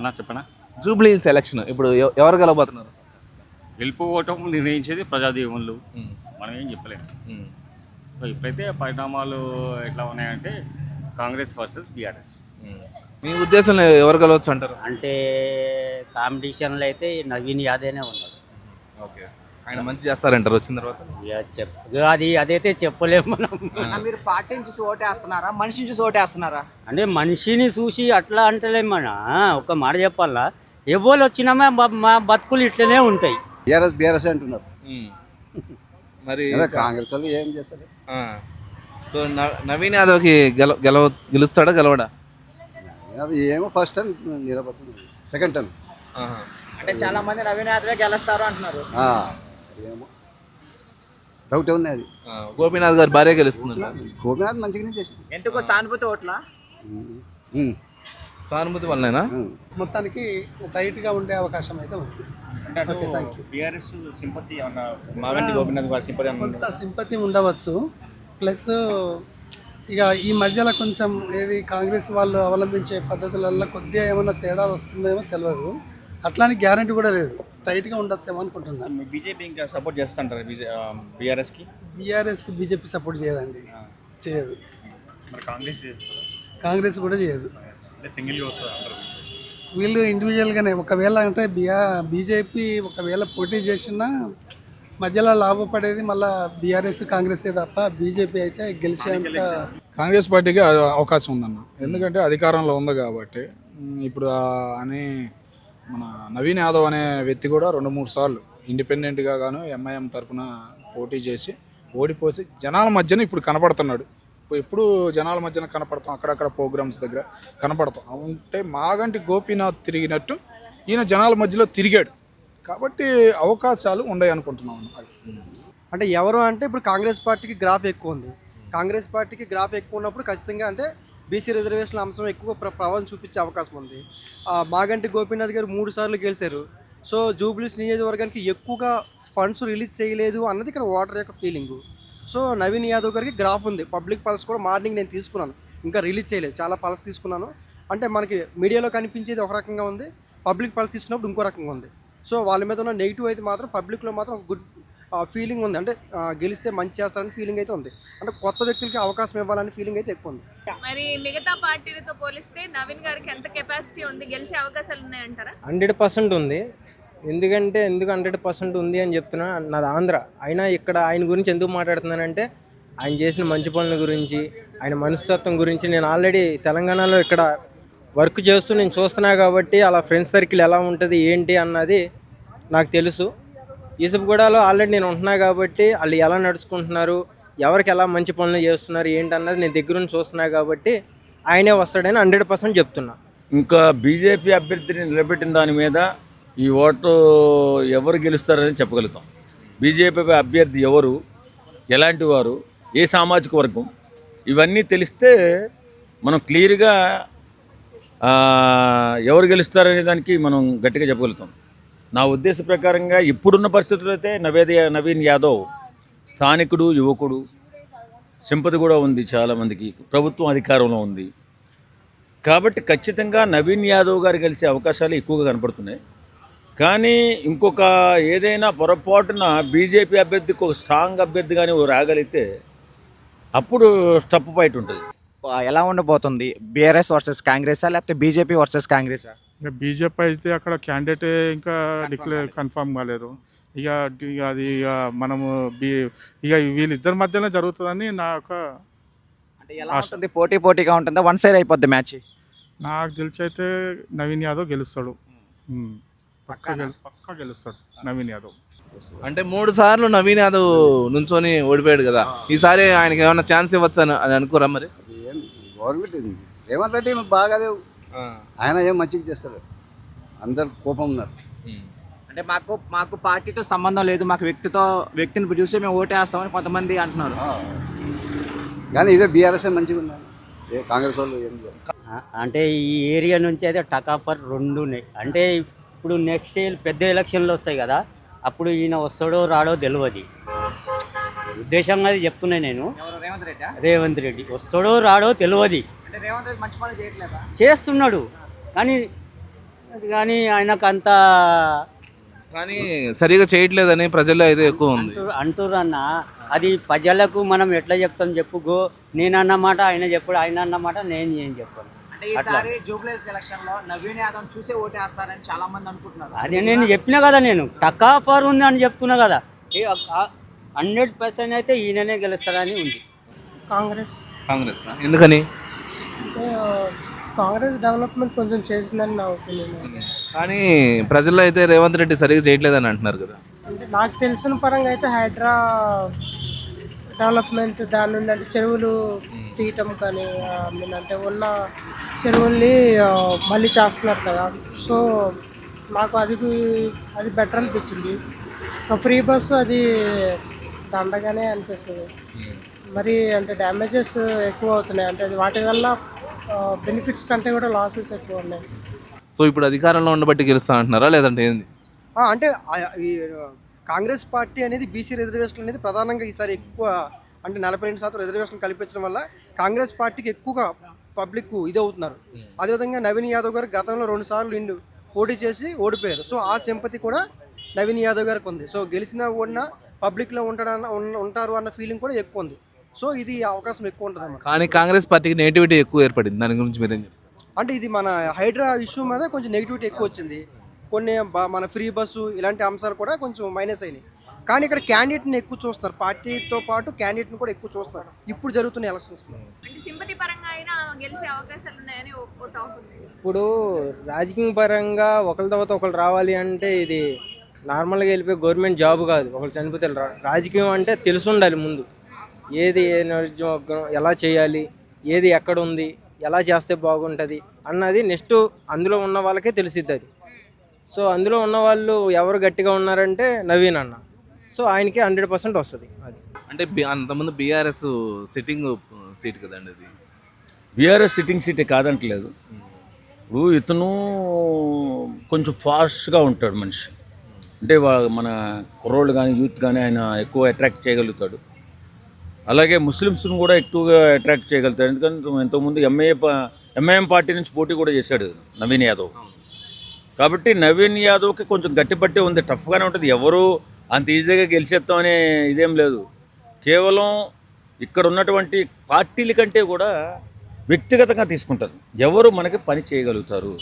అన్నా చెప్పనా? Jubilee election ఇప్పుడు ఎవ- ఎవరు గెలవబోతున్నారు? ఓటం నిర్ణయించేది ప్రజాదీవనులు మనం ఏం చెప్పలేము సో ఇప్పుడైతే పరిణామాలు ఎట్లా ఉన్నాయంటే కాంగ్రెస్ వర్సెస్ బీఆర్ఎస్. మీ ఉద్దేశంలో ఎవరు గెలవచ్చు అంటారు? అంటే కాంపిటీషన్లో అయితే నవీన్ యాదవ్నే ఉన్నాడు ఓకే. ఆయన మంచి చేస్తారంటారు వచ్చిన తర్వాత? అది అదైతే చెప్పలేము మనం. మీరు పార్టీని చూసి ఓటేస్తున్నారా? మనిషిని చూసి ఓటేస్తున్నారా? అంటే మనిషిని చూసి అట్లా అంటలేం మన. ఒక మాట చెప్పాలా? ఎవరు వచ్చినామా మా- మా బతుకులు ఇట్లనే ఉంటాయి. బీఆర్ఎస్ బీఆర్ఎస్ అంటున్నారు. మరి అదే కాంగ్రెస్ వాళ్ళు ఏం చేస్తారు? ఆ. సో న- నవీన్ యాదవ్కి గెల గెలవ గెలుస్తాడా గెలవడా? అది ఏమో ఫస్ట్ టైం నిలబడుతుంది. సెకండ్ టైం అంటే చాలా మంది నవీన్ యాదవే గెలుస్తారు అంటున్నారు. డౌట్ ఉన్నాయి అది? ఆ, గోపీనాథ్ గారు భార్య గెలుస్తుంది గోపినాథ్ మంచిగానే చేసింది ఎందుకు సానుభూతి ఓట్లా. సానుభూతి వల్లనేనా. మొత్తానికి టైట్గా ఉండే అవకాశం అయితే ఉంది. కొంత సింపతి ఉండవచ్చు. ప్లస్ ఇక ఈ మధ్యలో కొంచెం ఏది కాంగ్రెస్ వాళ్ళు అవలంబించే పద్ధతులలో కొద్దిగా ఏమైనా తేడా వస్తుందేమో తెలియదు అట్లాని గ్యారంటీ కూడా లేదు. టైట్గా ఉండొచ్చేమో అనుకుంటున్నాను బీజేపీ ఇంకా సపోర్ట్ చేస్తుంటారు బీఆర్ఎస్కి? బీఆర్ఎస్కి బీజేపీ సపోర్ట్ చేయదండి. చేయదు. మరి కాంగ్రెస్ కాంగ్రెస్ కూడా చేయదు. వీళ్ళు ఇండివిజువల్గానే ఒకవేళ అంటే బిఆ బీజేపీ ఒకవేళ పోటీ చేసినా మధ్యలో లాభపడేది మళ్ళీ బీఆర్ఎస్ కాంగ్రెసే తప్ప బీజేపీ అయితే గెలిచేంత కాంగ్రెస్ పార్టీకి అవకాశం ఉందన్న. ఎందుకంటే అధికారంలో ఉంది కాబట్టి ఇప్పుడు అని మన నవీన్ యాదవ్ అనే వ్యక్తి కూడా రెండు మూడు సార్లు ఇండిపెండెంట్గా గాను ఎంఐఎం తరఫున పోటీ చేసి ఓడిపోసి జనాల మధ్యన ఇప్పుడు కనపడుతున్నాడు. ఎప్పుడు జనాల మధ్యన కనపడతాం అక్కడక్కడ ప్రోగ్రామ్స్ దగ్గర కనపడతాం. అంటే మాగంటి గోపీనాథ్ తిరిగినట్టు ఈయన జనాల మధ్యలో తిరిగాడు. కాబట్టి అవకాశాలు ఉన్నాయి అనుకుంటున్నాం అంటే ఎవరు అంటే ఇప్పుడు కాంగ్రెస్ పార్టీకి గ్రాఫ్ ఎక్కువ ఉంది. కాంగ్రెస్ పార్టీకి గ్రాఫ్ ఎక్కువ ఉన్నప్పుడు ఖచ్చితంగా అంటే బీసీ రిజర్వేషన్ అంశం ఎక్కువ ప్రభావం చూపించే అవకాశం ఉంది. మాగంటి గోపీనాథ్ గారు మూడు సార్లు గెలిచారు. సో జూబ్లీస్ నియోజకవర్గానికి ఎక్కువగా ఫండ్స్ రిలీజ్ చేయలేదు అన్నది ఇక్కడ ఓటర్ యొక్క ఫీలింగు. సో నవీన్ యాదవ్ గారికి గ్రాఫ్ ఉంది. పబ్లిక్ పల్స్ కూడా మార్నింగ్ నేను తీసుకున్నాను. ఇంకా రిలీజ్ చేయలేదు. చాలా పల్స్ తీసుకున్నాను. అంటే మనకి మీడియాలో కనిపించేది ఒక రకంగా ఉంది. పబ్లిక్ పల్స్ తీసుకున్నప్పుడు ఇంకో రకంగా ఉంది. సో వాళ్ళ మీద ఉన్న నెగిటివ్ అయితే మాత్రం పబ్లిక్లో మాత్రం ఒక గుడ్ ఫీలింగ్ ఉంది. అంటే గెలిస్తే మంచి చేస్తారని ఫీలింగ్ అయితే ఉంది. అంటే కొత్త వ్యక్తులకి అవకాశం ఇవ్వాలని ఫీలింగ్ అయితే ఎక్కువ ఉంది. మరి మిగతా పార్టీలతో పోలిస్తే నవీన్ గారికి ఎంత కెపాసిటీ ఉంది? గెలిచే అవకాశాలు ఉన్నాయంటారా? హండ్రెడ్ పర్సెంట్ ఉంది. ఎందుకంటే ఎందుకు హండ్రెడ్ పర్సెంట్ ఉంది అని చెప్తున్నా నాది ఆంధ్ర. అయినా ఇక్కడ ఆయన గురించి ఎందుకు మాట్లాడుతున్నానంటే ఆయన చేసిన మంచి పనుల గురించి ఆయన మనస్తత్వం గురించి నేను ఆల్రెడీ తెలంగాణలో ఇక్కడ వర్క్ చేస్తూ నేను చూస్తున్నా కాబట్టి అలా ఫ్రెండ్స్ సర్కిల్ ఎలా ఉంటుంది ఏంటి అన్నది నాకు తెలుసు. ఈసపుగూడలో ఆల్రెడీ నేను ఉంటున్నా కాబట్టి వాళ్ళు ఎలా నడుచుకుంటున్నారు ఎవరికి ఎలా మంచి పనులు చేస్తున్నారు ఏంటన్నది నేను దగ్గరుండి చూస్తున్నా కాబట్టి ఆయనే వస్తాడని హండ్రెడ్ పర్సెంట్ చెప్తున్నా. ఇంకా బీజేపీ అభ్యర్థిని నిలబెట్టిన దాని మీద ఈ ఓటు ఎవరు గెలుస్తారని చెప్పగలుగుతాం. బీజేపీ అభ్యర్థి ఎవరు ఎలాంటి వారు ఏ సామాజిక వర్గం ఇవన్నీ తెలిస్తే మనం క్లియర్గా ఎవరు గెలుస్తారనే దానికి మనం గట్టిగా చెప్పగలుగుతాం. నా ఉద్దేశ ప్రకారంగా ఇప్పుడున్న పరిస్థితుల్లో అయితే నవేద నవీన్ యాదవ్ స్థానికుడు యువకుడు సింపతి కూడా ఉంది చాలామందికి ప్రభుత్వం అధికారంలో ఉంది. కాబట్టి ఖచ్చితంగా నవీన్ యాదవ్ గారు కలిసే అవకాశాలు ఎక్కువగా కనపడుతున్నాయి. కానీ ఇంకొక ఏదైనా పొరపాటున బీజేపీ అభ్యర్థికి ఒక స్ట్రాంగ్ అభ్యర్థి కానీ రాగలిగితే అప్పుడు స్టప్ బయట ఉంటుంది. ఎలా ఉండబోతుంది? బీఆర్ఎస్ వర్సెస్ కాంగ్రెసా లేకపోతే బీజేపీ వర్సెస్ కాంగ్రెసా ఇంకా బీజేపీ అయితే అక్కడ క్యాండిడేట్ ఇంకా డిక్లేర్ కన్ఫర్మ్ కాలేదు. ఇక ఇక అది ఇక మనము బీ ఇక వీళ్ళిద్దరి మధ్యలో జరుగుతుందని నా యొక్క అంటే ఎలా ఉంటుంది? పోటీ పోటీగా ఉంటుందా? వన్ సైడ్ అయిపోద్ది మ్యాచ్ నాకు తెలిసి అయితే నవీన్ యాదవ్ గెలుస్తాడు. ఉమ్. పక్కా గెలు పక్కా గెలుస్తాడు నవీన్ యాదవ్. అంటే మూడు సార్లు నవీన్ యాదవ్ నుంచొని ఓడిపోయాడు కదా. ఈసారి ఆయనకి ఏమైనా ఛాన్స్ ఇవ్వచ్చు అని అని అనుకోరా మరి? గవర్నమెంట్. రేవంత్ రెడ్డి బాగాలేవు ఆయన ఏం మంచిగా చేస్తారు అందరు కోపం ఉన్నారు. అంటే మాకు మాకు పార్టీతో సంబంధం లేదు. మాకు వ్యక్తితో వ్యక్తిని చూసి మేము ఓటేస్తామని కొంతమంది అంటున్నారు. కానీ ఇదే బీఆర్ఎస్ మంచిగా ఉన్నారు ఏ కాంగ్రెస్ వాళ్ళు ఏం అంటే ఈ ఏరియా నుంచి అయితే టకాఫర్ రెండు ఉన్నాయి అంటే ఇప్పుడు నెక్స్ట్ ఇయర్ పెద్ద ఎలక్షన్లు వస్తాయి కదా అప్పుడు ఈయన వస్తాడో రాడో తెలియదు ఉద్దేశంగా అది చెప్తున్నా నేను. రేవంత్ రెడ్డి? రేవంత్ రెడ్డి. వస్తాడో రాడో తెలియదు చేస్తున్నాడు. కానీ అది కానీ ఆయనకు అంత కానీ సరిగా చేయట్లేదని ప్రజల్లో అయితే ఎక్కువ ఉంది. అంటుర్రు అన్న. అది ప్రజలకు మనం ఎట్లా చెప్తాం చెప్పు గో. నేను అన్నమాట ఆయన చెప్పుడు ఆయన అన్నమాట నేను ఏం చెప్పాను. అంటే ఈసారి జూబ్లీ ఎలక్షన్లో నవీన్ యాదవ్ చూసే ఓటేస్తారని చాలా మంది అనుకుంటున్నారు. అదే నేను చెప్పిన కదా నేను. టకాఫర్ ఉంది అని చెప్తున్నా కదా. హండ్రెడ్ పర్సెంట్ అయితే ఈయననే గెలుస్తారని ఉంది. కాంగ్రెస్. కాంగ్రెస్ ఎందుకని? కాంగ్రెస్ డెవలప్మెంట్ కొంచెం చేసిందని నా ఒపీనియన్. కానీ ప్రజల్లో అయితే రేవంత్ రెడ్డి సరిగా చేయట్లేదని అంటున్నారు కదా. అంటే నాకు తెలిసిన పరంగా అయితే హైడ్రా డెవలప్మెంట్ దాని నుండి అంటే చెరువులు తీయటం కానీ ఐ మీన్ అంటే ఉన్న చెరువుల్ని మళ్ళీ చేస్తున్నారు కదా. సో నాకు అది అది బెటర్ అనిపించింది. ఫ్రీ బస్సు అది దండగానే అనిపిస్తుంది. మరి అంటే డ్యామేజెస్ ఎక్కువ అవుతున్నాయి. అంటే వాటి వల్ల బెనిఫిట్స్ కంటే కూడా లాసెస్ ఎక్కువ ఉన్నాయి. సో ఇప్పుడు అధికారంలో ఉండబట్టి గెలుస్తా అంటున్నారా? లేదంటే ఏంది? ఆ, అంటే కాంగ్రెస్ పార్టీ అనేది బీసీ రిజర్వేషన్ అనేది ప్రధానంగా ఈసారి ఎక్కువ అంటే నలభై రెండు శాతం రిజర్వేషన్ కల్పించడం వల్ల కాంగ్రెస్ పార్టీకి ఎక్కువగా పబ్లిక్ ఇది అవుతున్నారు. అదేవిధంగా నవీన్ యాదవ్ గారు గతంలో రెండు సార్లు ఇండు పోటీ చేసి ఓడిపోయారు. సో ఆ సింపతి కూడా నవీన్ యాదవ్ గారికి ఉంది. సో గెలిచిన ఓడినా పబ్లిక్లో ఉంటాడన్న ఉంటారు అన్న ఫీలింగ్ కూడా ఎక్కువ ఉంది. సో ఇది అవకాశం ఎక్కువ ఉంటుంది అన్నమాట కానీ కాంగ్రెస్ పార్టీకి నెగిటివిటీ ఎక్కువ ఏర్పడింది. దాని గురించి మీరేం చెప్తారు? అంటే ఇది మన హైడ్రా ఇష్యూ మీద కొంచెం నెగిటివిటీ ఎక్కువ వచ్చింది. కొన్ని మన ఫ్రీ బస్సు ఇలాంటి అంశాలు కూడా కొంచెం మైనస్ అయినాయి. కానీ ఇక్కడ క్యాండిడేట్ని ఎక్కువ చూస్తున్నారు. పార్టీతో పాటు క్యాండిడేట్ని కూడా ఎక్కువ చూస్తున్నారు. ఇప్పుడు జరుగుతున్న ఎలక్షన్స్ ఇప్పుడు రాజకీయ పరంగా ఒకరి తర్వాత ఒకరు రావాలి అంటే ఇది నార్మల్గా వెళ్ళిపోయి గవర్నమెంట్ జాబ్ కాదు. ఒకరు చనిపోతే రాజకీయం అంటే తెలిసి ఉండాలి ముందు. ఏది ఏ నియోజకవర్గం ఎలా చేయాలి ఏది ఎక్కడ ఉంది ఎలా చేస్తే బాగుంటుంది అన్నది నెక్స్ట్ అందులో ఉన్న వాళ్ళకే తెలిసిద్ది అది. సో అందులో ఉన్న వాళ్ళు ఎవరు గట్టిగా ఉన్నారంటే నవీన్ అన్న. సో ఆయనకి హండ్రెడ్ పర్సెంట్ వస్తుంది అది. అంటే అంతకుముందు బీఆర్ఎస్ సిట్టింగ్ సీట్ కదండి అది? బీఆర్ఎస్ సిట్టింగ్ సీటే కాదంటలేదు. ఇప్పుడు ఇతను కొంచెం ఫాస్ట్గా ఉంటాడు మనిషి. అంటే మన కుర్రోళ్ళు కానీ యూత్ కానీ ఆయన ఎక్కువ అట్రాక్ట్ చేయగలుగుతాడు. అలాగే ముస్లిమ్స్ను కూడా ఎక్కువగా అట్రాక్ట్ చేయగలుగుతాడు. ఎందుకంటే ఇంతకుముందు ఎంఏ ఎంఐఎం పార్టీ నుంచి పోటీ కూడా చేశాడు నవీన్ యాదవ్. కాబట్టి నవీన్ యాదవ్కి కొంచెం గట్టిపట్టే ఉంది. టఫ్గానే ఉంటుంది. ఎవరు అంత ఈజీగా గెలిచేస్తామనే ఇదేం లేదు. కేవలం ఇక్కడ ఉన్నటువంటి పార్టీల కంటే కూడా వ్యక్తిగతంగా తీసుకుంటారు. ఎవరు మనకి పని చేయగలుగుతారు.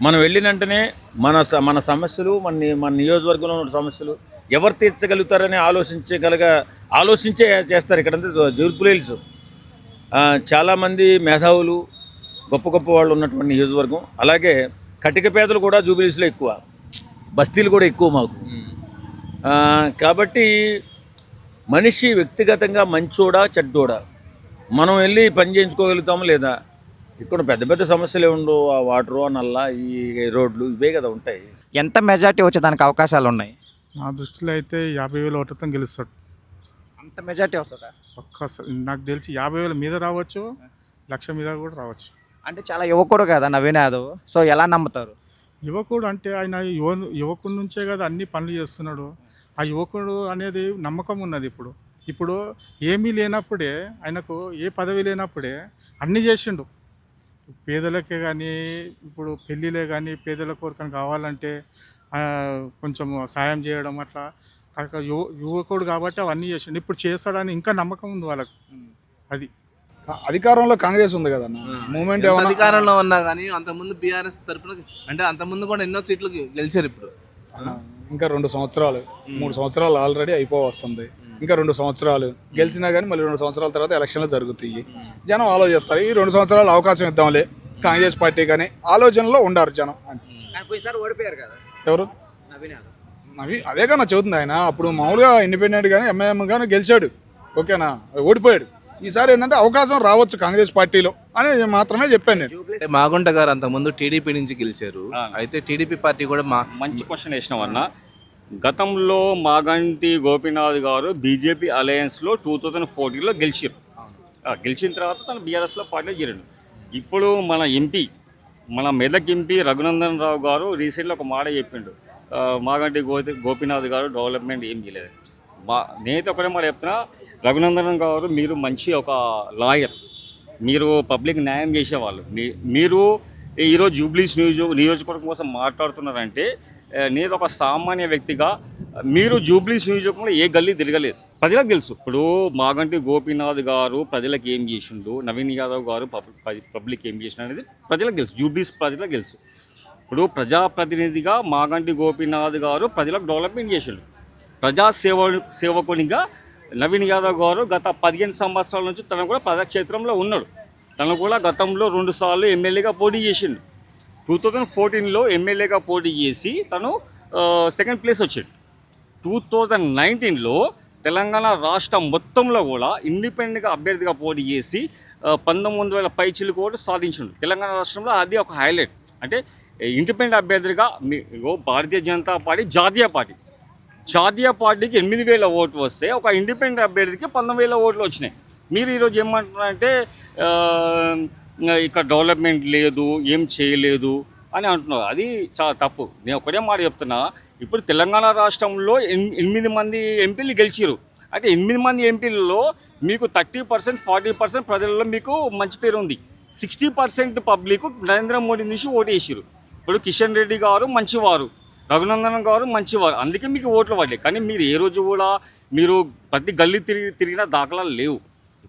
మనం వెళ్ళిన వెంటనే మన స- మన సమస్యలు మన మన నియోజకవర్గంలో ఉన్న సమస్యలు ఎవరు తీర్చగలుగుతారని ఆలోచించగలగ ఆలోచించే చేస్తారు ఇక్కడంతా జూర్పులేల్స్ చాలామంది మేధావులు గొప్ప గొప్ప వాళ్ళు ఉన్నటువంటి నియోజకవర్గం అలాగే కటిక పేదలు కూడా జూబిలీస్లో ఎక్కువ బస్తీలు కూడా ఎక్కువ మాకు. కాబట్టి మనిషి వ్యక్తిగతంగా మంచోడా చెడ్డోడా? మనం వెళ్ళి పని చేయించుకోగలుగుతాము లేదా? ఇక్కడ పెద్ద పెద్ద సమస్యలు ఉండవు ఆ వాటరు నల్ల ఈ రోడ్లు ఇవే కదా ఉంటాయి. ఎంత మెజార్టీ వచ్చేదానికి అవకాశాలు ఉన్నాయి? నా దృష్టిలో అయితే యాభై వేల ఓట్లతో గెలుస్తాడు. అంత మెజార్టీ వస్తుందా? పక్కా స- నాకు తెలిసి యాభై వేల మీద రావచ్చు లక్ష మీద కూడా రావచ్చు. అంటే చాలా యువకుడు కదా నవీన్ యాదవ్. సో ఎలా నమ్ముతారు? యువకుడు అంటే ఆయన యువ యువకుడి నుంచే కదా అన్ని పనులు చేస్తున్నాడు. ఆ యువకుడు అనేది నమ్మకం ఉన్నది ఇప్పుడు. ఇప్పుడు ఏమీ లేనప్పుడే ఆయనకు ఏ పదవి లేనప్పుడే అన్నీ చేసిండు. పేదలకే కానీ ఇప్పుడు పెళ్ళిలే కానీ పేదల కోరికను కావాలంటే ఆ, కొంచెం సాయం చేయడం అట్లా అక్కడ యువ యువకుడు కాబట్టి అవన్నీ చేసిండు. ఇప్పుడు చేస్తాడని ఇంకా నమ్మకం ఉంది వాళ్ళకు. అది. అధికారంలో కాంగ్రెస్ ఉంది కదన్న? మూమెంట్ అధికారంలో ఉన్నా కానీ అంతకుముందు బీఆర్ఎస్ తరపున అంటే అంతకుముందు కూడా ఎన్నో సీట్లు గెలిచారు ఇప్పుడు. ఇంకా రెండు సంవత్సరాలు మూడు సంవత్సరాలు ఆల్రెడీ అయిపో వస్తుంది ఇంకా రెండు సంవత్సరాలు. గెలిచినా కానీ మళ్ళీ రెండు సంవత్సరాల తర్వాత ఎలక్షన్లు జరుగుతాయి. జనం ఆలోచిస్తారు ఈ రెండు సంవత్సరాలు అవకాశం ఇద్దాంలే కాంగ్రెస్ పార్టీ కానీ ఆలోచనలో ఉండారు జనం ఎవరు? అవి అదే కన్నా చదువుతుంది ఆయన. అప్పుడు మామూలుగా ఇండిపెండెంట్ కానీ ఎంఐఎం కానీ గెలిచాడు. ఓకేనా? ఓడిపోయాడు. ఈసారి ఏంటంటే అవకాశం రావచ్చు కాంగ్రెస్ పార్టీలో అని మాత్రమే చెప్పాను నేను. అంటే మాగుంట గారు అంతకుముందు టీడీపీ నుంచి గెలిచారు. అయితే టీడీపీ పార్టీ కూడా మా మంచి క్వశ్చన్ వేసినావు అన్న. గతంలో మాగంటి గోపీనాథ్ గారు బీజేపీ అలయన్స్లో టూ థౌజండ్ ఫోర్టీన్లో గెలిచారు. గెలిచిన తర్వాత తను బీఆర్ఎస్లో పార్టీలో చేరాడు. ఇప్పుడు మన ఎంపీ మన మెదక్ ఎంపీ రఘునందన్ రావు గారు రీసెంట్గా ఒక మాట చెప్పిండు. మాగంటి గో గోపీనాథ్ గారు డెవలప్మెంట్ ఏం చేయలేదు. మా నేనైతే ఒకటే మాట చెప్తున్నా రఘునందన్ గారు మీరు మంచి ఒక లాయర్. మీరు పబ్లిక్ న్యాయం చేసేవాళ్ళు. మీ మీరు ఈరోజు జూబ్లీస్ నియోజక నియోజకవర్గం కోసం మాట్లాడుతున్నారంటే నేను ఒక సామాన్య వ్యక్తిగా మీరు జూబ్లీస్ నియోజకవర్గంలో ఏ గల్లీ తిరగలేదు. ప్రజలకు తెలుసు. ఇప్పుడు మాగంటి గోపీనాథ్ గారు ప్రజలకు ఏం చేసిండు నవీన్ యాదవ్ గారు పబ్- పబ్లిక్ ఏం చేసిన అనేది ప్రజలకు తెలుసు. జూబ్లీస్ ప్రజలకు తెలుసు. ఇప్పుడు ప్రజాప్రతినిధిగా మాగంటి గోపీనాథ్ గారు ప్రజలకు డెవలప్మెంట్ చేసిండు. ప్రజా సేవ సేవకునిగా నవీన్ యాదవ్ గారు గత పదిహేను సంవత్సరాల నుంచి తను కూడా ప్రజాక్షేత్రంలో ఉన్నాడు. తను కూడా గతంలో రెండుసార్లు ఎమ్మెల్యేగా పోటీ చేసిండు. టూ థౌజండ్ ఫోర్టీన్లో ఎమ్మెల్యేగా పోటీ చేసి తను సెకండ్ ప్లేస్ వచ్చాడు. టూ థౌజండ్ నైన్టీన్లో తెలంగాణ రాష్ట్రం మొత్తంలో కూడా ఇండిపెండెంట్గా అభ్యర్థిగా పోటీ చేసి పంతొమ్మిది వేల పైచీలు కూడా సాధించిండు. తెలంగాణ రాష్ట్రంలో అది ఒక హైలైట్ అంటే ఇండిపెండెంట్ అభ్యర్థిగా మీ భారతీయ జనతా పార్టీ జాతీయ పార్టీ. జాతీయ పార్టీకి ఎనిమిది వేల ఓట్లు వస్తే ఒక ఇండిపెండెంట్ అభ్యర్థికి పంతొమ్మిది వేల ఓట్లు వచ్చినాయి. మీరు ఈరోజు ఏమంటున్నారంటే ఇక్కడ డెవలప్మెంట్ లేదు ఏం చేయలేదు అని అంటున్నారు. అది చాలా తప్పు. నేను ఒకటే మాట చెప్తున్నా. ఇప్పుడు తెలంగాణ రాష్ట్రంలో ఎనిమిది మంది ఎంపీలు గెలిచారు అంటే ఎనిమిది మంది ఎంపీలలో మీకు థర్టీ పర్సెంట్ ఫార్టీ పర్సెంట్ ప్రజల్లో మీకు మంచి పేరు ఉంది. Sixty percent public Narendra Modi నుంచి ఓటేసారు ఇప్పుడు కిషన్ రెడ్డి గారు మంచివారు. రఘునందన్ గారు మంచివారు. అందుకే మీకు ఓట్లు పడ్డాయి కానీ మీరు ఏ రోజు కూడా మీరు ప్రతి గల్లీ తిరిగి తిరిగిన దాఖలాలు లేవు.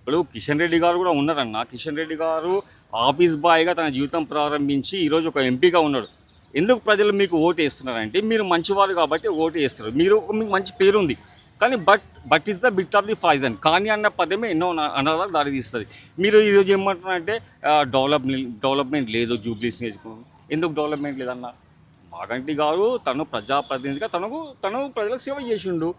ఇప్పుడు కిషన్ రెడ్డి గారు కూడా ఉన్నారన్న. కిషన్ రెడ్డి గారు ఆఫీస్ బాయ్గా తన జీవితం ప్రారంభించి ఈరోజు ఒక ఎంపీగా ఉన్నాడు. ఎందుకు ప్రజలు మీకు ఓటు వేస్తున్నారంటే మీరు మంచివారు కాబట్టి ఓటు వేస్తారు. మీరు మీకు మంచి పేరు ఉంది కానీ but but is the bit of the poison కానీ అన్న పదమే ఎన్నో అన- దారి దారితీస్తుంది. మీరు ఈరోజు ఏమంటున్నారంటే డెవలప్మెంట్ డెవలప్మెంట్ లేదు జూబ్లీస్ నియోజకవర్గం ఎందుకు డెవలప్మెంట్ లేదన్న? మాగంటి గారు తను ప్రజాప్రతినిధిగా తనకు తను ప్రజలకు సేవ చేసిండు.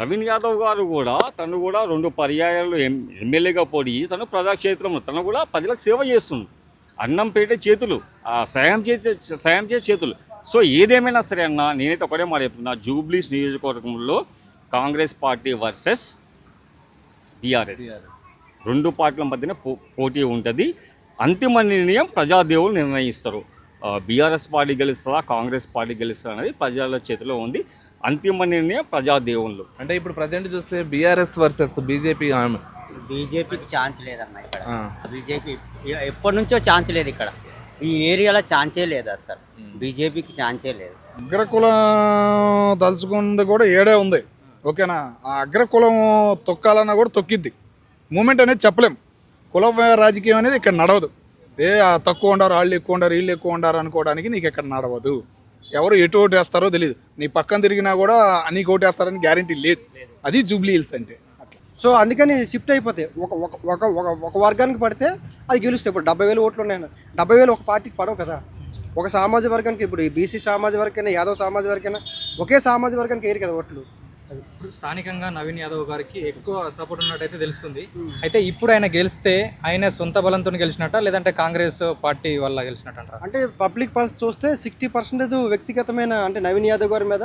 నవీన్ యాదవ్ గారు కూడా తను కూడా రెండు పర్యాయాలు ఎం ఎమ్మెల్యేగా పోటీ తను ప్రజాక్షేత్రంలో తను కూడా ప్రజలకు సేవ చేస్తుంది అన్నం పెట్టే చేతులు ఆ సాయం చేసే సాయం చేసే చేతులు. సో ఏదేమైనా సరే అన్న నేనైతే ఒకటే మాట చెప్తున్నా జూబ్లీస్ నియోజకవర్గంలో కాంగ్రెస్ పార్టీ వర్సెస్ బీఆర్ఎస్. రెండు పార్టీల మధ్యన పో పోటీ ఉంటుంది. అంతిమ నిర్ణయం ప్రజాదేవులు నిర్ణయిస్తారు. బీఆర్ఎస్ పార్టీ గెలుస్తుందా కాంగ్రెస్ పార్టీ గెలుస్తుందా అనేది ప్రజల చేతిలో ఉంది. అంతిమ నిర్ణయం ప్రజాదేవుళ్ళు. అంటే ఇప్పుడు ప్రజెంట్ చూస్తే బీఆర్ఎస్ వర్సెస్ బీజేపీ బీజేపీకి ఛాన్స్ లేదన్న ఇక్కడ. బీజేపీ ఎప్పటి నుంచో ఛాన్స్ లేదు ఇక్కడ. ఈ ఏరియాలో ఛాన్సే లేదు అసలు బీజేపీకి ఛాన్సే లేదు. అగ్రకులం తలుచుకుంది కూడా ఏడే ఉంది. ఓకేనా? ఆ అగ్రకులం తొక్కాలన్నా కూడా తొక్కిద్ది. మూమెంట్ అనేది చెప్పలేం. కుల రాజకీయం అనేది ఇక్కడ నడవదు. ఏ ఆ తక్కువ ఉండారు వాళ్ళు ఎక్కువ ఉండారు వీళ్ళు ఎక్కువ ఉండారు అనుకోవడానికి నీకు ఇక్కడ నడవదు. ఎవరు ఎటు ఓటు వేస్తారో తెలియదు నీ పక్కన తిరిగినా కూడా అన్ని ఓటు వేస్తారని గ్యారంటీ లేదు. అది జూబ్లీ హిల్స్ అంటే. సో అందుకని షిఫ్ట్ అయిపోతాయి. ఒక ఒక ఒక ఒక ఒక వర్గానికి పడితే అది గెలుస్తాయి. ఇప్పుడు డెబ్బై వేలు ఓట్లు ఉన్నాయి. డెబ్బై వేలు ఒక పార్టీకి పడవు కదా. ఒక సామాజిక వర్గానికి ఇప్పుడు బీసీ సామాజిక వర్గైనా యాదవ్ సామాజిక వర్గైనా ఒకే సామాజిక వర్గానికి వేయరు కదా ఓట్లు. ఇప్పుడు స్థానికంగా నవీన్ యాదవ్ గారికి ఎక్కువ సపోర్ట్ ఉన్నట్టయితే తెలుస్తుంది. అయితే ఇప్పుడు ఆయన గెలిస్తే ఆయన సొంత బలంతో గెలిచినట్ట? లేదంటే కాంగ్రెస్ పార్టీ వల్ల గెలిచినట్టు అంటే పబ్లిక్ పల్స్ చూస్తే సిక్స్టీ పర్సెంటేజ్ వ్యక్తిగతమైన అంటే నవీన్ యాదవ్ గారి మీద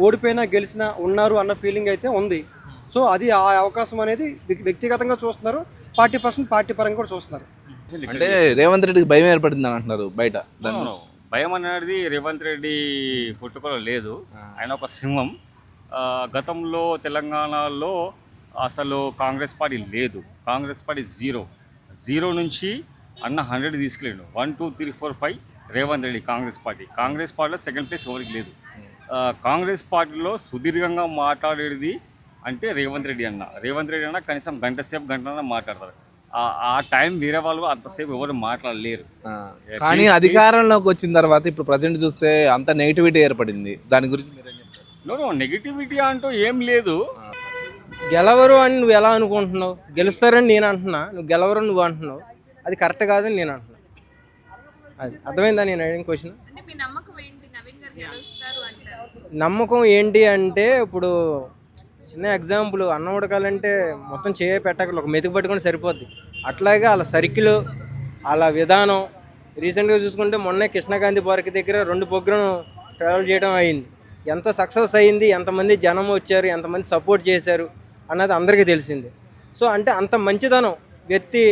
ఓడిపోయినా గెలిచినా ఉన్నారు అన్న ఫీలింగ్ అయితే ఉంది. సో అది ఆ అవకాశం అనేది వ్యక్- వ్యక్తిగతంగా చూస్తున్నారు. పార్టీ పర్సెంట్ పార్టీ పరంగా కూడా చూస్తున్నారు. అంటే రేవంత్ రెడ్డికి భయం ఏర్పడింది అని అంటున్నారు బయట. భయం అనేది రేవంత్ రెడ్డి పుట్టుకలో లేదు. ఆయన ఒక సింహం. గతంలో తెలంగాణలో అసలు కాంగ్రెస్ పార్టీ లేదు. Congress party zero. జీరో నుంచి అన్న హండ్రెడ్ తీసుకెళ్ళాడు. One two three four five Revanth Reddy Congress party. Congress పార్టీలో సెకండ్ ప్లేస్ ఎవరికి లేదు. కాంగ్రెస్ పార్టీలో సుదీర్ఘంగా మాట్లాడేది అంటే రేవంత్ రెడ్డి అన్న. రేవంత్ రెడ్డి అన్న కనీసం గంట సేపు గంట మాట్లాడతారు. ఆ- ఆ టైం వేరే వాళ్ళు అంతసేపు ఎవరు మాట్లాడలేరు. కానీ అధికారంలోకి వచ్చిన తర్వాత ఇప్పుడు ప్రజెంట్ చూస్తే అంత నెగిటివిటీ ఏర్పడింది. దాని గురించి నెగిటివిటీ అంటూ ఏం లేదు. గెలవరు అని నువ్వు ఎలా అనుకుంటున్నావు? గెలుస్తారని నేను అంటున్నా. నువ్వు గెలవరు నువ్వు అంటున్నావు. అది కరెక్ట్ కాదని నేను అంటున్నా. అది అర్థమైందా నేను అడిగిన క్వశ్చన్ అంటే మీ నమ్మకం ఏంటి? నవీన్ గారు గెలుస్తారు అంటారు. నమ్మకం ఏంటి అంటే ఇప్పుడు చిన్న ఎగ్జాంపుల్ అన్నం ఉడకాలంటే మొత్తం చేయ పెట్టక ఒక మెతుకు పట్టుకొని సరిపోద్ది. అట్లాగే అలా సర్కిల్ అలా విధానం. రీసెంట్గా చూసుకుంటే మొన్నే కృష్ణగాంధీ పార్క్ దగ్గర రెండు ప్రోగ్రాం ట్రావెల్ చేయడం అయింది. ఎంత సక్సెస్ అయింది ఎంతమంది జనం వచ్చారు ఎంతమంది సపోర్ట్ చేశారు అన్నది అందరికీ తెలిసింది. సో అంటే అంత మంచిదనం వ్యక్తి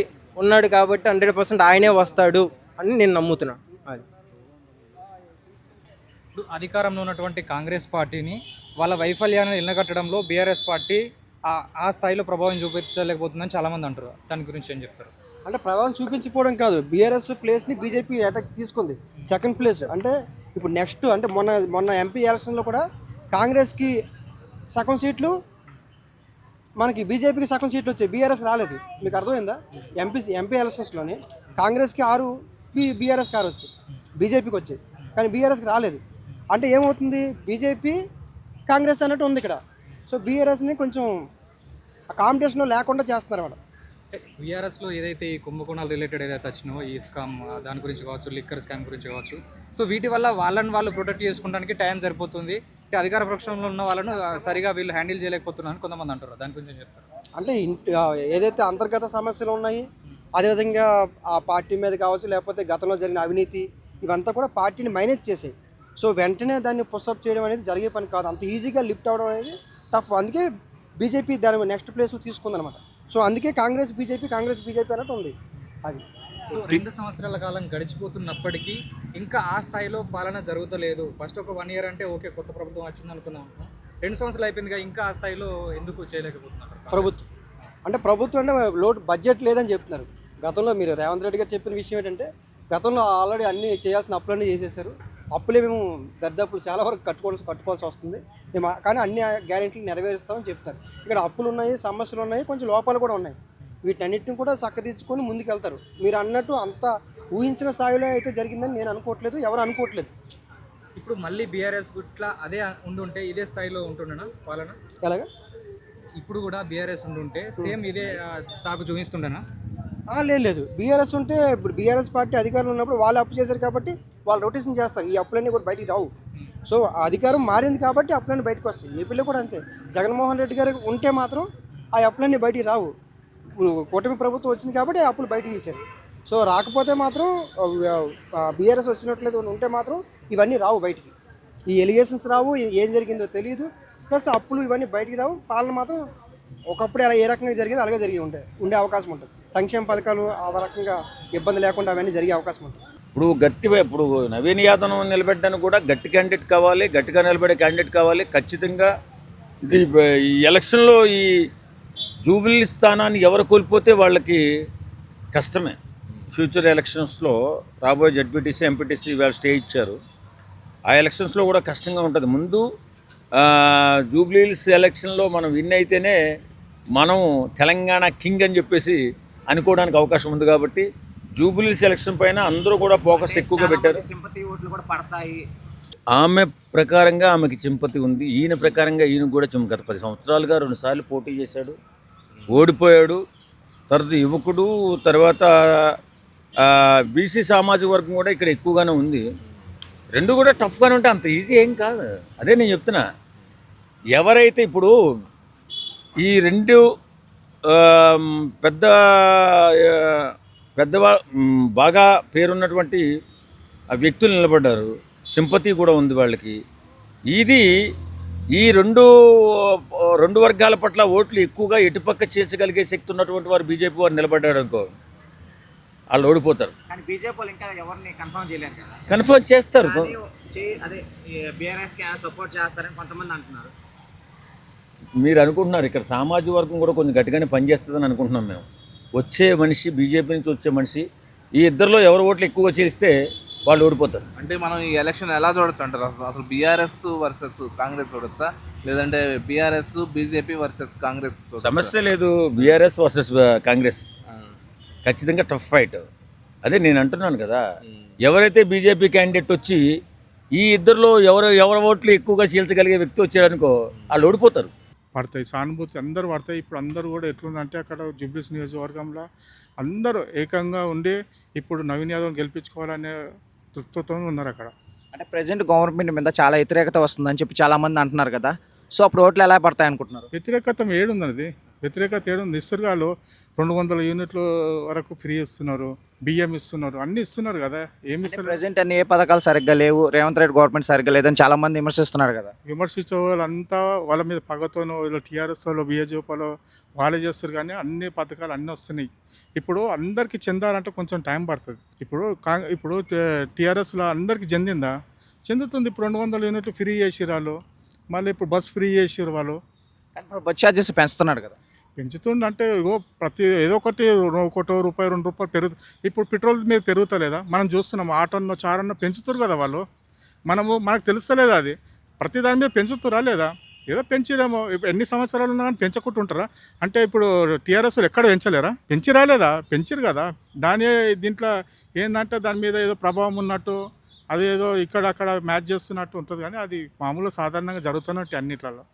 ఉన్నాడు కాబట్టి హండ్రెడ్ పర్సెంట్ ఆయనే వస్తాడు అని నేను నమ్ముతున్నాను. అది. ఇప్పుడు అధికారంలో ఉన్నటువంటి కాంగ్రెస్ పార్టీని వాళ్ళ వైఫల్యాన్ని నిలగట్టడంలో బీఆర్ఎస్ పార్టీ ఆ- స్థాయిలో ప్రభావం చూపించలేకపోతుందని చాలామంది అంటారు. దాని గురించి ఏం చెప్తారు? అంటే ప్రభావం చూపించిపోవడం కాదు. బీఆర్ఎస్ ప్లేస్ని బీజేపీ అటాక్ తీసుకుంది. సెకండ్ ప్లేస్ అంటే ఇప్పుడు నెక్స్ట్ అంటే మొన్న మొన్న ఎంపీ ఎలక్షన్లో కూడా కాంగ్రెస్కి సగం సీట్లు మనకి బీజేపీకి సగం సీట్లు వచ్చాయి. బీఆర్ఎస్ రాలేదు. మీకు అర్థమైందా? ఎంపీ ఎంపీ ఎలక్షన్స్లోనే కాంగ్రెస్కి ఆరు బీ బీఆర్ఎస్కి ఆరు వచ్చాయి. బీజేపీకి వచ్చాయి. కానీ బీఆర్ఎస్కి రాలేదు. అంటే ఏమవుతుంది? బీజేపీ కాంగ్రెస్ అన్నట్టు ఉంది ఇక్కడ. సో బీఆర్ఎస్ని కొంచెం కాంపిటీషన్లో లేకుండా చేస్తున్నారు అన్నమాట బీఆర్ఎస్లో ఏదైతే ఈ కుంభకోణాలు రిలేటెడ్ ఏదైతే వచ్చినాయో ఈ స్కామ్ దాని గురించి కావచ్చు లిక్కర్ స్కామ్ గురించి కావచ్చు సో వీటి వల్ల వాళ్ళని వాళ్ళు ప్రొటెక్ట్ చేసుకోవడానికి టైం సరిపోతుంది. అంటే అధికార పక్షంలో ఉన్న వాళ్ళను సరిగా వీళ్ళు హ్యాండిల్ చేయలేకపోతున్నారని కొంతమంది అంటారు దాని గురించి చెప్తారు? అంటే ఏదైతే అంతర్గత సమస్యలు ఉన్నాయి అదేవిధంగా ఆ పార్టీ మీద కావచ్చు లేకపోతే గతంలో జరిగిన అవినీతి ఇవంతా కూడా పార్టీని మైనస్ చేసాయి. సో వెంటనే దాన్ని పుషప్ చేయడం అనేది జరిగే పని కాదు. అంత ఈజీగా లిఫ్ట్ అవ్వడం అనేది టఫ్ అందుకే బీజేపీ దాని నెక్స్ట్ ప్లేస్ తీసుకుందనమాట సో అందుకే కాంగ్రెస్ బీజేపీ కాంగ్రెస్ బీజేపీ అన్నట్టు ఉంది. అది. రెండు సంవత్సరాల కాలం గడిచిపోతున్నప్పటికీ ఇంకా ఆ స్థాయిలో పాలన జరుగుతలేదు. ఫస్ట్ ఒక వన్ ఇయర్ అంటే ఓకే కొత్త ప్రభుత్వం వచ్చింది అనుకున్నాం రెండు సంవత్సరాలు అయిపోయిందిగా ఇంకా ఆ స్థాయిలో ఎందుకు చేయలేకపోతున్నారు? ప్రభుత్వం. అంటే ప్రభుత్వం అంటే లోటు బడ్జెట్ లేదని చెప్తున్నారు. గతంలో మీరు రేవంత్ రెడ్డి గారు చెప్పిన విషయం ఏంటంటే గతంలో ఆల్రెడీ అన్ని చేయాల్సిన అప్పులన్నీ చేసేసారు. అప్పులే మేము దర్దాపులు చాలా వరకు కట్టుకోవాల్సి కట్టుకోవాల్సి వస్తుంది. మేము కానీ అన్ని గ్యారెంటీలు నెరవేరుస్తామని చెప్తారు. ఇక్కడ అప్పులు ఉన్నాయి సమస్యలు ఉన్నాయి కొంచెం లోపాలు కూడా ఉన్నాయి. వీటన్నిటిని కూడా చక్కదిద్దుకొని ముందుకు వెళ్తారు మీరు అన్నట్టు అంత ఊహించిన స్థాయిలో అయితే జరిగిందని నేను అనుకోవట్లేదు ఎవరు అనుకోవట్లేదు. ఇప్పుడు మళ్ళీ బీఆర్ఎస్ గుట్ల అదే ఉండుంటే ఇదే స్థాయిలో ఉంటుండేనా పాలన? ఎలాగా? ఇప్పుడు కూడా బీఆర్ఎస్ ఉండుంటే సేమ్ ఇదే సాగు చూపిస్తుండేనా? లేదు లేదు. బీఆర్ఎస్ ఉంటే ఇప్పుడు బీఆర్ఎస్ పార్టీ అధికారంలో ఉన్నప్పుడు వాళ్ళు అప్పు చేశారు కాబట్టి వాళ్ళు రొటేషన్ చేస్తారు. ఈ అప్పులన్నీ కూడా బయటికి రావు. సో ఆ అధికారం మారింది కాబట్టి అప్పులన్నీ బయటకు వస్తాయి. ఏపీలో కూడా అంతే. జగన్మోహన్ రెడ్డి గారు ఉంటే మాత్రం ఆ అప్పులన్నీ బయటికి రావు. ఇప్పుడు కూటమి ప్రభుత్వం వచ్చింది కాబట్టి ఆ అప్పులు బయటికి తీశారు. సో రాకపోతే మాత్రం బీఆర్ఎస్ వచ్చినట్లేదు ఉంటే మాత్రం ఇవన్నీ రావు బయటికి. ఈ ఎలిగేషన్స్ రావు. ఏం జరిగిందో తెలియదు ప్లస్ అప్పులు ఇవన్నీ బయటికి రావు. పాలన మాత్రం ఒకప్పుడు ఎలా ఏ రకంగా జరిగింది అలాగే జరిగి ఉంటాయి ఉండే అవకాశం ఉంటుంది. సంక్షేమ పథకాలు ఆ రకంగా ఇబ్బంది లేకుండా అవన్నీ జరిగే అవకాశం ఉంటుంది. ఇప్పుడు గట్టి ఇప్పుడు నవీన్ యాదవ్ నిలబెట్టడానికి కూడా గట్టి క్యాండిడేట్ కావాలి గట్టిగా నిలబడే క్యాండిడేట్ కావాలి. ఖచ్చితంగా ఇది ఈ ఎలక్షన్లో ఈ జూబిలీ స్థానాన్ని ఎవరు కోల్పోతే వాళ్ళకి కష్టమే. ఫ్యూచర్ ఎలక్షన్స్లో రాబోయే జడ్పీటీసీ ఎంపీటీసీ వాళ్ళు స్టే ఇచ్చారు. ఆ ఎలక్షన్స్లో కూడా కష్టంగా ఉంటుంది. ముందు జూబ్లీహిల్స్ ఎలక్షన్లో మనం విన్ అయితేనే మనం తెలంగాణ కింగ్ అని చెప్పేసి అనుకోవడానికి అవకాశం ఉంది కాబట్టి జూబ్లీహిల్స్ ఎలక్షన్ పైన అందరూ కూడా ఫోకస్ ఎక్కువగా పెట్టారు. ఆమె ప్రకారంగా ఆమెకి చింపతి ఉంది. ఈయన ప్రకారంగా ఈయన కూడా చిం గత పది సంవత్సరాలుగా రెండుసార్లు పోటీ చేశాడు. ఓడిపోయాడు. తర్వాత యువకుడు తర్వాత బీసీ సామాజిక వర్గం కూడా ఇక్కడ ఎక్కువగానే ఉంది. రెండు కూడా టఫ్గానే ఉంటే అంత ఈజీ ఏం కాదు. అదే నేను చెప్తున్నా. ఎవరైతే ఇప్పుడు ఈ రెండు పెద్ద మ్, బాగా పేరున్నటువంటి వ్యక్తులు నిలబడ్డారు. సింపతి కూడా ఉంది వాళ్ళకి. ఇది ఈ రెండు రెండు వర్గాల పట్ల ఓట్లు ఎక్కువగా ఎటుపక్క చేర్చగలిగే శక్తి ఉన్నటువంటి వారు బీజేపీ వారు నిలబడ్డారు అనుకో వాళ్ళు ఓడిపోతారు. కన్ఫర్మ్ చేస్తారు. మీరు అనుకుంటున్నారు ఇక్కడ సామాజిక వర్గం కూడా కొంచెం గట్టిగానే పనిచేస్తుందని అనుకుంటున్నాం మేము. వచ్చే మనిషి బీజేపీ నుంచి వచ్చే మనిషి ఈ ఇద్దరిలో ఎవరు ఓట్లు ఎక్కువగా చేరిస్తే వాళ్ళు ఓడిపోతారు. అంటే మనం ఈ ఎలక్షన్ ఎలా చూడొచ్చు అంటారు అసలు అసలు బీఆర్ఎస్ వర్సెస్ కాంగ్రెస్ చూడొచ్చా? లేదంటే బీఆర్ఎస్ బీజేపీ వర్సెస్ కాంగ్రెస్? సమస్య లేదు బీఆర్ఎస్ వర్సెస్ కాంగ్రెస్. ఖచ్చితంగా టఫ్ ఫైట్. అదే నేను అంటున్నాను కదా ఎవరైతే బీజేపీ క్యాండిడేట్ వచ్చి ఈ ఇద్దరిలో ఎవరు ఎవరి ఓట్లు ఎక్కువగా చీల్చగలిగే వ్యక్తి వచ్చాడనుకో వాళ్ళు ఓడిపోతారు. పడతాయి. సానుభూతి అందరూ పడతాయి. ఇప్పుడు అందరూ కూడా ఎట్లుందంటే అక్కడ జుబ్లీస్ నియోజకవర్గంలో అందరూ ఏకంగా ఉండి ఇప్పుడు నవీన్ యాదవ్ని గెలిపించుకోవాలనే దృక్పథంతో ఉన్నారు అక్కడ. అంటే ప్రెసెంట్ గవర్నమెంట్ మీద చాలా వ్యతిరేకత వస్తుందని చెప్పి చాలా మంది అంటున్నారు కదా. సో అప్పుడు ఓట్లు ఎలా పడతాయి అనుకుంటున్నారు? వ్యతిరేకత ఏడుంది వ్యతిరేకత ఏడుంది ఇసురుగాలు రెండు వందల యూనిట్లు వరకు ఫ్రీ ఇస్తున్నారు బియ్యం ఇస్తున్నారు అన్ని ఇస్తున్నారు కదా. ఏమి ఇస్తారు? ప్రెసెంట్ అన్ని ఏ పథకాలు సరిగ్గా లేవు రేవంత్ రెడ్డి గవర్నమెంట్ సరిగ్గా లేదని చాలా మంది విమర్శిస్తున్నారు కదా. విమర్శించే వాళ్ళంతా వాళ్ళ మీద పగతోనో వీళ్ళు టీఆర్ఎస్ వాళ్ళు బీజేపీలో వాళ్ళే చేస్తారు కానీ అన్ని పథకాలు అన్నీ వస్తున్నాయి. ఇప్పుడు అందరికీ చెందాలంటే కొంచెం టైం పడుతుంది. ఇప్పుడు కాంగ్ ఇప్పుడు టీఆర్ఎస్లో అందరికీ చెందిందా? చెందుతుంది. ఇప్పుడు రెండు వందల యూనిట్లు ఫ్రీ చేసిరు వాళ్ళు. మళ్ళీ ఇప్పుడు బస్ ఫ్రీ చేసిరు వాళ్ళు. బస్ ఛార్జెస్ పెంచుతున్నాడు కదా. పెంచుతుండ అంటే ఇగో ప్రతి ఏదో ఒకటి ఒకటో రూపాయి రెండు రూపాయలు పెరుగు ఇప్పుడు పెట్రోల్ మీద పెరుగుతలేదా? మనం చూస్తున్నాం ఆటోన్నో చారన్నో పెంచుతారు కదా వాళ్ళు. మనము మనకు తెలుస్తలేదు అది? ప్రతి దాని మీద పెంచుతురా లేదా? ఏదో పెంచిరేమో ఎన్ని సంవత్సరాలు ఉన్నా కానీ పెంచకుంటుంటారా? అంటే ఇప్పుడు టీఆర్ఎస్లు ఎక్కడ పెంచలేరా? పెంచి రాలేదా పెంచిరు కదా. దాని దీంట్లో ఏంటంటే దాని మీద ఏదో ప్రభావం ఉన్నట్టు అదేదో ఇక్కడ అక్కడ మ్యాచ్ చేస్తున్నట్టు ఉంటుంది కానీ అది మామూలుగా సాధారణంగా జరుగుతున్నట్టు అన్నిట్లలో.